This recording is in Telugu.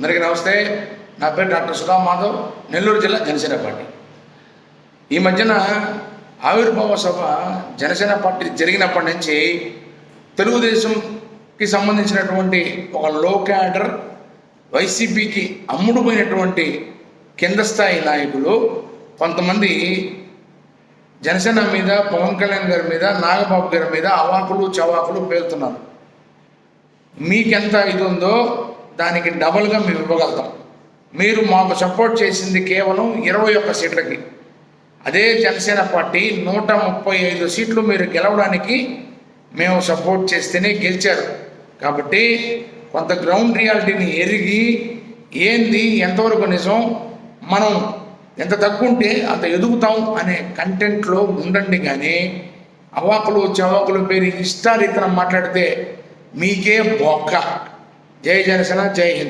అందరికీ నమస్తే. నా పేరు డాక్టర్ సుధామ్ మాధవ్ నెల్లూరు జిల్లా జనసేన పార్టీ. ఈ మధ్యన ఆవిర్భావ సభ జనసేన పార్టీ జరిగినప్పటి నుంచి తెలుగుదేశంకి సంబంధించినటువంటి ఒక లో క్యాడర్ వైసీపీకి అమ్ముడుపోయినటువంటి కింద స్థాయి నాయకులు కొంతమంది జనసేన మీద పవన్ కళ్యాణ్ గారి మీద నాగబాబు గారి మీద అవాకులు చవాకులు పేలుతున్నారు. మీకెంత ఇది ఉందో దానికి డబల్గా మేము ఇవ్వగలుగుతాం. మీరు మాకు సపోర్ట్ చేసింది కేవలం ఇరవై ఒక్క సీట్లకి. అదే జనసేన పార్టీ నూట ముప్పై ఐదు సీట్లు మీరు గెలవడానికి మేము సపోర్ట్ చేస్తేనే గెలిచారు. కాబట్టి కొంత గ్రౌండ్ రియాలిటీని ఎరిగి ఏంది ఎంతవరకు నిజం మనం ఎంత తగ్గుంటే అంత ఎదుగుతాం అనే కంటెంట్లో ఉండండి కానీ అవాకులు చవాకులు పేరు ఇష్టారీతనం మాట్లాడితే మీకే బొక్క. జై జనసేన జై హింద్.